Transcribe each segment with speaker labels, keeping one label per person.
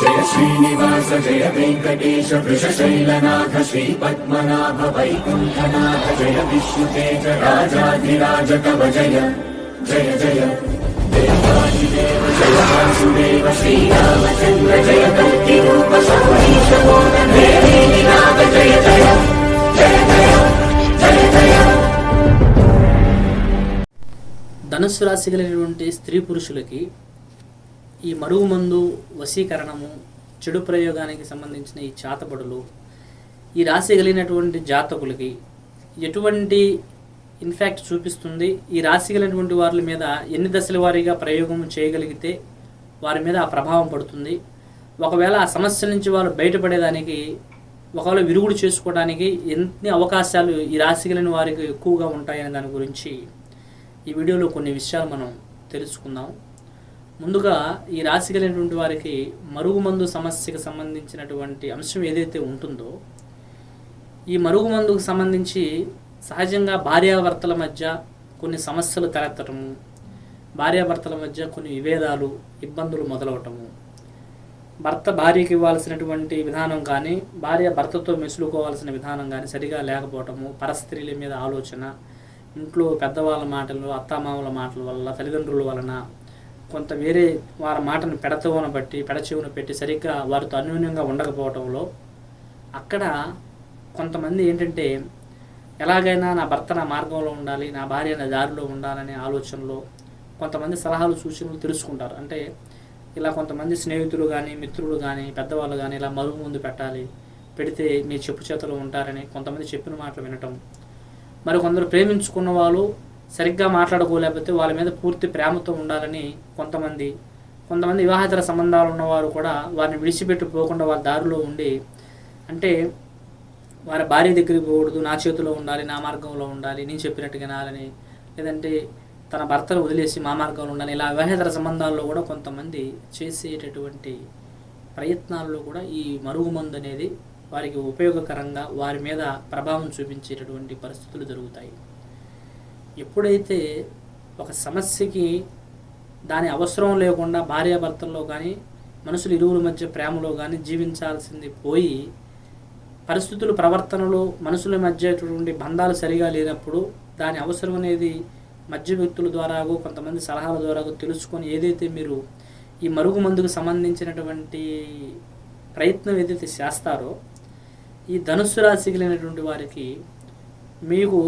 Speaker 1: జయ శ్రీనివాస జయ వెంకటేశ వృషశైలనాథ శ్రీ పద్మనాభ వైకుంఠనాథ జయ విష్ణుతేజ రాజాధిరాజ కవ జయ జయ జయ. దేవాదిదేవ జయ వాసుదేవ శ్రీరామచంద్ర జయ కల్కి రూప సౌరీశ నాథ జయ జయ జయ జయ జయ జయ.
Speaker 2: ధనుస్సు రాశి కలిగినటువంటి స్త్రీ పురుషులకి ఈ మరుగు మందు వశీకరణము చెడు ప్రయోగానికి సంబంధించిన ఈ చాతబడులు ఈ రాశి కలిగినటువంటి జాతకులకి ఎటువంటి ఇన్ఫ్యాక్ట్ చూపిస్తుంది? ఈ రాశి కలిగినటువంటి వారి మీద ఎన్ని దశల వారీగా ప్రయోగం చేయగలిగితే వారి మీద ఆ ప్రభావం పడుతుంది? ఒకవేళ ఆ సమస్య నుంచి వారు బయటపడేదానికి ఒకవేళ విరుగుడు చేసుకోవడానికి ఎన్ని అవకాశాలు ఈ రాశి కలిగిన వారికి ఎక్కువగా ఉంటాయనే దాని గురించి ఈ వీడియోలో కొన్ని విషయాలు మనం తెలుసుకుందాం. ముందుగా ఈ రాశి కలిగినటువంటి వారికి మరుగుమందు సమస్యకు సంబంధించినటువంటి అంశం ఏదైతే ఉంటుందో ఈ మరుగుమందుకు సంబంధించి సహజంగా భార్యాభర్తల మధ్య కొన్ని సమస్యలు తలెత్తటము భార్యాభర్తల మధ్య కొన్ని విభేదాలు ఇబ్బందులు మొదలవటము. భర్త భార్యకి ఇవ్వాల్సినటువంటి విధానం కానీ భార్య భర్తతో మెసులుకోవాల్సిన విధానం కానీ సరిగా లేకపోవటము పరస్త్రీల మీద ఆలోచన ఇంట్లో పెద్దవాళ్ళ మాటలు అత్తామామల మాటల వల్ల తల్లిదండ్రుల వలన కొంత వేరే వారి మాటను పెడతవున బట్టి పెడచెవును పెట్టి సరిగ్గా వారితో అన్యోన్యంగా ఉండకపోవటంలో అక్కడ కొంతమంది ఏంటంటే ఎలాగైనా నా భర్త నా మార్గంలో ఉండాలి నా భార్య నా దారిలో ఉండాలనే ఆలోచనలో కొంతమంది సలహాలు సూచనలు తెలుసుకుంటారు. అంటే ఇలా కొంతమంది స్నేహితులు కానీ మిత్రులు కానీ పెద్దవాళ్ళు కానీ ఇలా మరుగు ముందు పెట్టాలి పెడితే మీ చెప్పు చేతలు ఉంటారని కొంతమంది చెప్పిన మాటలు వినటం. మరి కొందరు ప్రేమించుకున్న వాళ్ళు సరిగ్గా మాట్లాడుకోలేకపోతే వాళ్ళ మీద పూర్తి ప్రేమతో ఉండాలని కొంతమంది కొంతమంది వివాహేతర సంబంధాలు ఉన్నవారు కూడా వారిని విడిచిపెట్టి పోకుండా వాళ్ళ దారిలో ఉండి అంటే వారి భార్య దగ్గరికి పోకూడదు నా చేతిలో ఉండాలి నా మార్గంలో ఉండాలి నేను చెప్పినట్టు వినాలని లేదంటే తన భర్తను వదిలేసి మా మార్గంలో ఉండాలి ఇలా వివాహేతర సంబంధాల్లో కూడా కొంతమంది చేసేటటువంటి ప్రయత్నాల్లో కూడా ఈ మరుగుమందు అనేది వారికి ఉపయోగకరంగా వారి మీద ప్రభావం చూపించేటటువంటి పరిస్థితులు జరుగుతాయి. ఎప్పుడైతే ఒక సమస్యకి దాని అవసరం లేకుండా భార్యాభర్తల్లో కానీ మనుషులు ఇరువుల మధ్య ప్రేమలో కానీ జీవించాల్సింది పోయి పరిస్థితులు ప్రవర్తనలు మనుషుల మధ్య బంధాలు సరిగా లేనప్పుడు దాని అవసరం అనేది మధ్య వ్యక్తుల ద్వారా కొంతమంది సలహాల ద్వారా తెలుసుకొని ఏదైతే మీరు ఈ మరుగు మందుకు సంబంధించినటువంటి ప్రయత్నం ఏదైతే చేస్తారో ఈ ధనుస్సు రాశి కలిగినటువంటి వారికి మీకు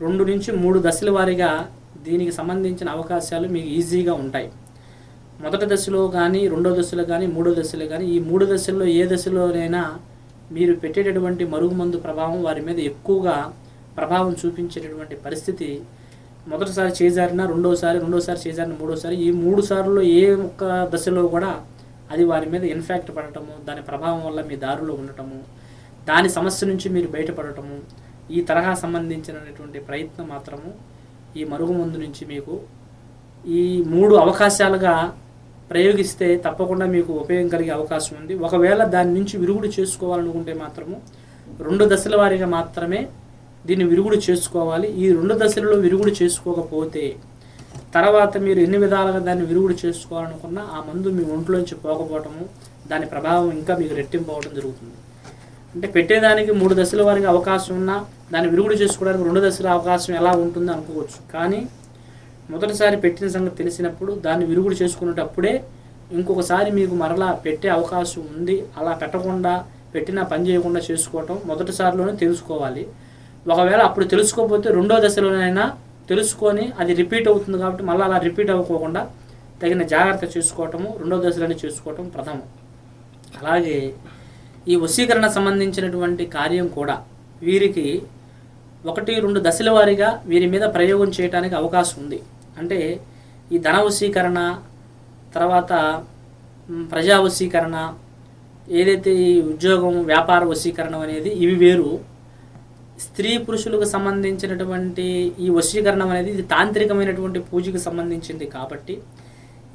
Speaker 2: రెండు నుంచి మూడు దశల వారీగా దీనికి సంబంధించిన అవకాశాలు మీకు ఈజీగా ఉంటాయి. మొదటి దశలో కానీ రెండో దశలో కానీ మూడో దశలో కానీ ఈ మూడు దశల్లో ఏ దశలోనైనా మీరు పెట్టేటటువంటి మరుగుమందు ప్రభావం వారి మీద ఎక్కువగా ప్రభావం చూపించేటటువంటి పరిస్థితి మొదటిసారి చేజారిన రెండోసారి రెండోసారి చేజారిన మూడోసారి ఈ మూడు సార్లు ఏ ఒక్క దశలో కూడా అది వారి మీద ఇన్ఫాక్ట్ పడటము దాని ప్రభావం వల్ల మీ దారిలో ఉండటము దాని సమస్య నుంచి మీరు బయటపడటము ఈ తరహా సంబంధించినటువంటి ప్రయత్నం మాత్రము ఈ మరుగుమందు నుంచి మీకు ఈ మూడు అవకాశాలుగా ప్రయోగిస్తే తప్పకుండా మీకు ఉపయోగం కలిగే అవకాశం ఉంది. ఒకవేళ దాని నుంచి విరుగుడు చేసుకోవాలనుకుంటే మాత్రము రెండు దశల వారీగా మాత్రమే దీన్ని విరుగుడు చేసుకోవాలి. ఈ రెండు దశలలో విరుగుడు చేసుకోకపోతే తర్వాత మీరు ఎన్ని విధాలుగా దాన్ని విరుగుడు చేసుకోవాలనుకున్నా ఆ మందు మీ ఒంట్లోంచి పోకపోవటము దాని ప్రభావం ఇంకా మీకు రెట్టింపు అవడం జరుగుతుంది. అంటే పెట్టేదానికి మూడు దశల వారికి అవకాశం ఉన్నా దాన్ని విరుగుడు చేసుకోవడానికి రెండు దశల అవకాశం ఎలా ఉంటుందో అనుకోవచ్చు. కానీ మొదటిసారి పెట్టిన సంగతి తెలిసినప్పుడు దాన్ని విరుగుడు చేసుకునేటప్పుడే ఇంకొకసారి మీకు మరలా పెట్టే అవకాశం ఉంది. అలా పెట్టకుండా పెట్టినా పని చేయకుండా చేసుకోవటం మొదటిసారిలోనే తెలుసుకోవాలి. ఒకవేళ అప్పుడు తెలుసుకోకపోతే రెండో దశలోనైనా తెలుసుకొని అది రిపీట్ అవుతుంది కాబట్టి మళ్ళీ అలా రిపీట్ అవ్వకోకుండా తగిన జాగ్రత్త చేసుకోవటము రెండో దశలోనే చేసుకోవటం ప్రథమం. అలాగే ఈ వశీకరణ సంబంధించినటువంటి కార్యం కూడా వీరికి ఒకటి రెండు దశల వారీగా వీరి మీద ప్రయోగం చేయడానికి అవకాశం ఉంది. అంటే ఈ ధన వశీకరణ తర్వాత ప్రజా వశీకరణ ఏదైతే ఈ ఉద్యోగం వ్యాపార వశీకరణ అనేది ఇవి వేరు. స్త్రీ పురుషులకు సంబంధించినటువంటి ఈ వశీకరణం అనేది ఇది తాంత్రికమైనటువంటి పూజకు సంబంధించింది కాబట్టి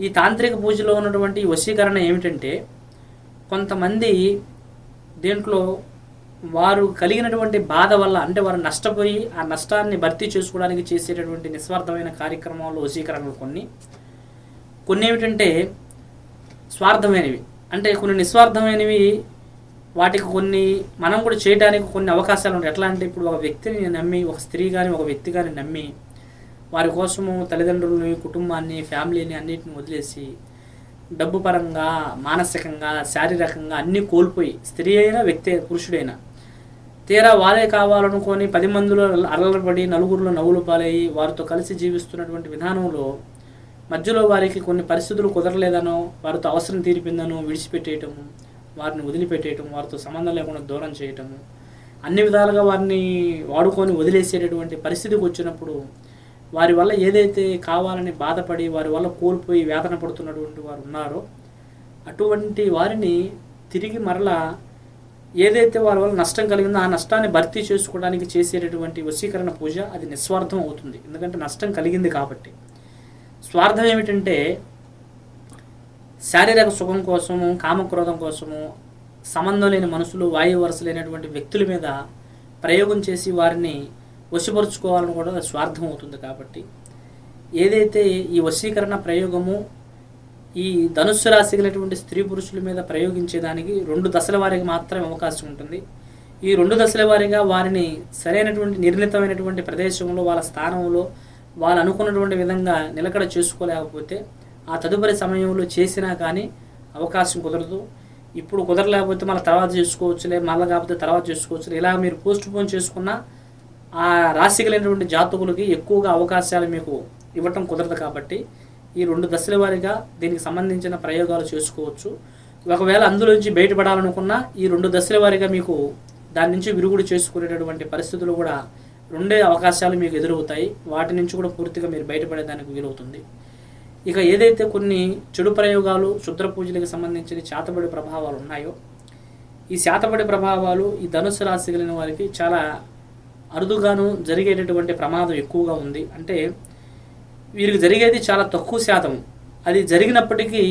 Speaker 2: ఈ తాంత్రిక పూజలో ఉన్నటువంటి ఈ వశీకరణ ఏమిటంటే కొంతమంది దీంట్లో వారు కలిగినటువంటి బాధ వల్ల అంటే వారు నష్టపోయి ఆ నష్టాన్ని భర్తీ చేసుకోవడానికి చేసేటటువంటి నిస్వార్థమైన కార్యక్రమాలు వశీకరణలు కొన్ని. కొన్ని ఏమిటంటే స్వార్థమైనవి. అంటే కొన్ని నిస్వార్థమైనవి వాటికి కొన్ని మనం కూడా చేయడానికి కొన్ని అవకాశాలు ఉంటాయి. ఎట్లా అంటే ఇప్పుడు ఒక వ్యక్తిని నమ్మి ఒక స్త్రీ కానీ ఒక వ్యక్తి కానీ నమ్మి వారి కోసము తల్లిదండ్రులని కుటుంబాన్ని ఫ్యామిలీని అన్నిటిని వదిలేసి డబ్బు పరంగా మానసికంగా శారీరకంగా అన్నీ కోల్పోయి స్త్రీ అయినా వ్యక్తి పురుషుడైనా. తీరా వారే కావాలనుకొని పది మందిలో అల్లబడి నలుగురిలో నవ్వులు పాలయ్యి వారితో కలిసి జీవిస్తున్నటువంటి విధానంలో మధ్యలో వారికి కొన్ని పరిస్థితులు కుదరలేదనో వారితో అవసరం తీరిపిందనో విడిచిపెట్టేయటము వారిని వదిలిపెట్టేయటం వారితో సంబంధం లేకుండా దూరం చేయటము అన్ని విధాలుగా వారిని వాడుకొని వదిలేసేటటువంటి పరిస్థితికి వచ్చినప్పుడు వారి వల్ల ఏదైతే కావాలని బాధపడి వారి వల్ల కోల్పోయి వేదన పడుతున్నటువంటి వారు ఉన్నారో అటువంటి వారిని తిరిగి మరలా ఏదైతే వారి వల్ల నష్టం కలిగిందో ఆ నష్టాన్ని భర్తీ చేసుకోవడానికి చేసేటటువంటి వశీకరణ పూజ అది నిస్వార్థం అవుతుంది. ఎందుకంటే నష్టం కలిగింది కాబట్టి. స్వార్థం ఏమిటంటే శారీరక సుఖం కోసము కామక్రోధం కోసము సంబంధం లేని మనుషులు వాయు వరుస లేనటువంటి వ్యక్తుల మీద ప్రయోగం చేసి వారిని వశపరుచుకోవాలని కూడా స్వార్థం అవుతుంది కాబట్టి ఏదైతే ఈ వశీకరణ ప్రయోగము ఈ ధనుస్సు రాశి కలిగినటువంటి స్త్రీ పురుషుల మీద ప్రయోగించేదానికి రెండు దశల వారికి మాత్రమే అవకాశం ఉంటుంది. ఈ రెండు దశల వారీగా వారిని సరైనటువంటి నిర్ణీతమైనటువంటి ప్రదేశంలో వాళ్ళ స్థానంలో వాళ్ళు అనుకున్నటువంటి విధంగా నిలకడ చేసుకోలేకపోతే ఆ తదుపరి సమయంలో చేసినా కానీ అవకాశం కుదరదు. ఇప్పుడు కుదరలేకపోతే మళ్ళీ తర్వాత చేసుకోవచ్చులే మళ్ళీ కాకపోతే తర్వాత చేసుకోవచ్చులే. ఇలా మీరు పోస్ట్ పోన్ చేసుకున్నా ఆ రాశి కలిగినటువంటి జాతకులకి ఎక్కువగా అవకాశాలు మీకు ఇవ్వటం కుదరదు కాబట్టి ఈ రెండు దశల వారీగా దీనికి సంబంధించిన ప్రయోగాలు చేసుకోవచ్చు. ఒకవేళ అందులోంచి బయటపడాలనుకున్నా ఈ రెండు దశల వారీగా మీకు దాని నుంచి విరుగుడు చేసుకునేటటువంటి పరిస్థితులు కూడా రెండే అవకాశాలు మీకు ఎదురవుతాయి. వాటి నుంచి కూడా పూర్తిగా మీరు బయటపడేదానికి వీలవుతుంది. ఇక ఏదైతే కొన్ని చెడు ప్రయోగాలు శుద్ర పూజలకు సంబంధించిన చేతబడి ప్రభావాలు ఉన్నాయో ఈ శాతబడి ప్రభావాలు ఈ ధనుసు రాశి కలిగిన వారికి చాలా అరుదుగాను జరిగేటటువంటి ప్రమాదం ఎక్కువగా ఉంది. అంటే వీరికి జరిగేది చాలా తక్కువ శాతం. అది జరిగినప్పటికీ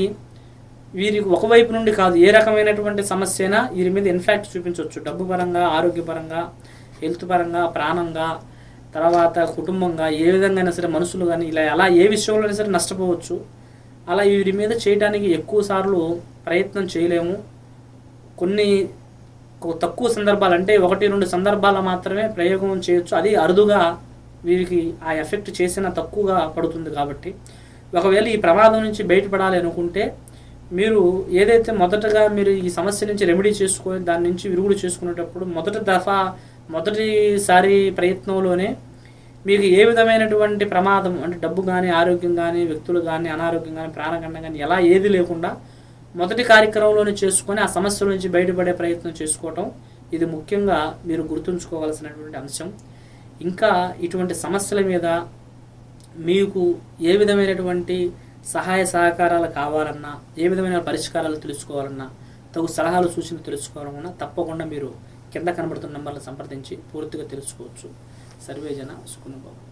Speaker 2: వీరికి ఒకవైపు నుండి కాదు ఏ రకమైనటువంటి సమస్య అయినా వీరి మీద ఇన్ఫాక్ట్ చూపించవచ్చు. డబ్బు పరంగా ఆరోగ్యపరంగా హెల్త్ పరంగా ప్రాణంగా తర్వాత కుటుంబంగా ఏ విధంగా అయినా సరే మనుషులు కానీ ఇలా అలా ఏ విషయంలో అయినా సరే నష్టపోవచ్చు. అలా వీరి మీద చేయడానికి ఎక్కువ సార్లు ప్రయత్నం చేయలేము. కొన్ని తక్కువ సందర్భాలు అంటే ఒకటి రెండు సందర్భాల్లో మాత్రమే ప్రయోగం చేయొచ్చు. అది అరుదుగా వీరికి ఆ ఎఫెక్ట్ చేసిన తక్కువగా పడుతుంది కాబట్టి. ఒకవేళ ఈ ప్రమాదం నుంచి బయటపడాలి అనుకుంటే మీరు ఏదైతే మొదటగా మీరు ఈ సమస్య నుంచి రెమెడీ చేసుకొని దాని నుంచి విరుగుడు చేసుకునేటప్పుడు మొదటి దఫా మొదటిసారి ప్రయత్నంలోనే మీకు ఏ విధమైనటువంటి ప్రమాదం అంటే డబ్బు కానీ ఆరోగ్యం కానీ వ్యక్తులు కానీ అనారోగ్యం కానీ ప్రాణగండం కానీ ఎలా ఏది లేకుండా మొదటి కార్యక్రమంలోనే చేసుకొని ఆ సమస్య నుంచి బయటపడే ప్రయత్నం చేసుకోవటం ఇది ముఖ్యంగా మీరు గుర్తుంచుకోవాల్సినటువంటి అంశం. ఇంకా ఇటువంటి సమస్యల మీద మీకు ఏ విధమైనటువంటి సహాయ సహకారాలు కావాలన్నా ఏ విధమైన పరిష్కారాలు తెలుసుకోవాలన్నా తగు సలహాలు సూచనలు తెలుసుకోవాలన్నా తప్పకుండా మీరు కింద కనబడుతున్న నెంబర్లను సంప్రదించి పూర్తిగా తెలుసుకోవచ్చు. సర్వేజన సుకునుభవం